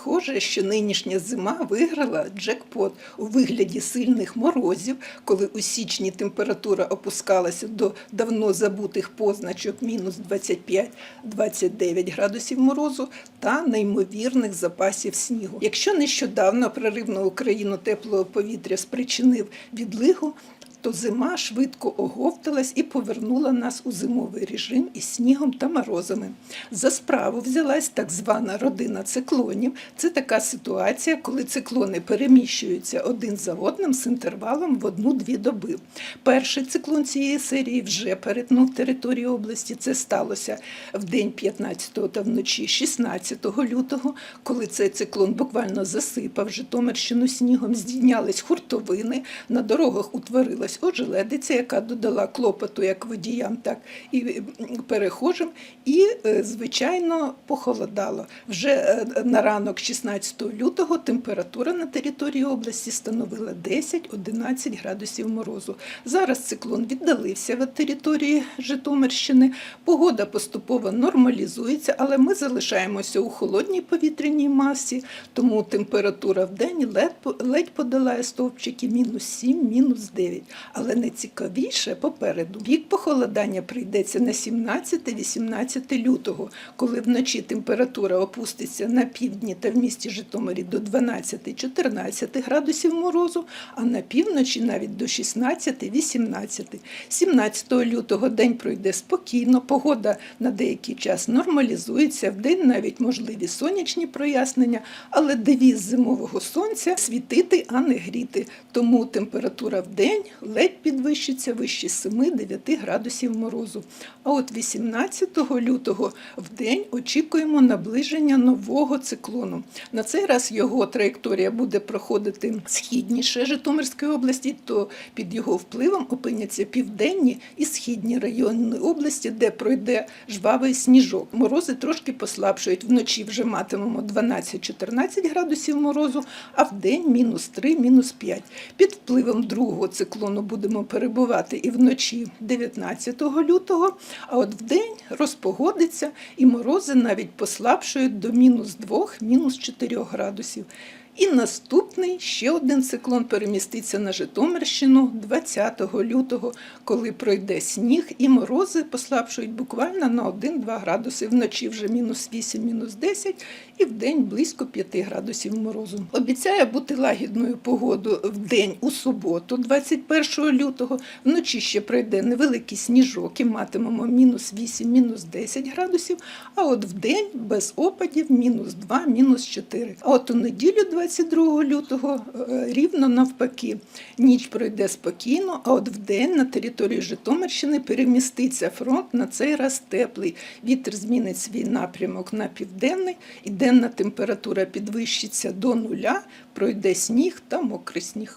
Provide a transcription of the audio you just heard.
Схоже, що нинішня зима виграла джекпот у вигляді сильних морозів, коли у січні температура опускалася до давно забутих позначок мінус 25-29 градусів морозу та неймовірних запасів снігу. Якщо нещодавно прорив на Україну теплого повітря спричинив відлигу, то зима швидко оговталась і повернула нас у зимовий режим із снігом та морозами. За справу взялась так звана родина циклонів. Це така ситуація, коли циклони переміщуються один за одним з інтервалом в одну-дві доби. Перший циклон цієї серії вже перетнув територію області. Це сталося в день 15 та вночі 16 лютого, коли цей циклон буквально засипав Житомирщину снігом, здійнялись хуртовини, на дорогах утворилась ожеледиця, яка додала клопоту як водіям, так і перехожим, і, е, звичайно, похолодало. Вже е, на ранок 16 лютого температура на території області становила 10-11 градусів морозу. Зараз циклон віддалився від території Житомирщини. Погода поступово нормалізується, але ми залишаємося у холодній повітряній масі, тому температура в день ледь подолає стовпчики мінус 7, мінус 9. Але найцікавіше попереду. Пік похолодання прийдеться на 17-18 лютого, коли вночі температура опуститься на півдні та в місті Житомирі до 12-14 градусів морозу, а на півночі навіть до 16-18. 17 лютого день пройде спокійно, погода на деякий час нормалізується, в день навіть можливі сонячні прояснення, але девіз зимового сонця світити, а не гріти. Тому температура в день ледь підвищиться вище 7-9 градусів морозу. А от 18 лютого в день очікуємо наближення нового циклону. На цей раз його траєкторія буде проходити східніше Житомирської області, то під його впливом опиняться південні і східні райони області, де пройде жвавий сніжок. Морози трошки послабшують. Вночі вже матимемо 12-14 градусів морозу, а в день мінус 3, мінус 5. Під впливом другого циклону будемо перебувати і вночі 19 лютого, а от в день розпогодиться і морози навіть послабшують до мінус 2, мінус 4 градусів. І наступний ще один циклон переміститься на Житомирщину 20 лютого, коли пройде сніг, і морози послабшують буквально на 1-2 градуси. Вночі вже мінус 8, мінус 10, і в день близько 5 градусів морозу. Обіцяє бути лагідною погоду в день у суботу, 21 лютого. Вночі ще пройде невеликий сніжок і матимемо мінус 8, мінус 10 градусів. А от в день без опадів мінус 2, мінус 4. А от у неділю 22 лютого е, рівно навпаки. Ніч пройде спокійно, а от вдень на території Житомирщини переміститься фронт на цей раз теплий. Вітер змінить свій напрямок на південний, і денна температура підвищиться до нуля, пройде сніг та мокрий сніг.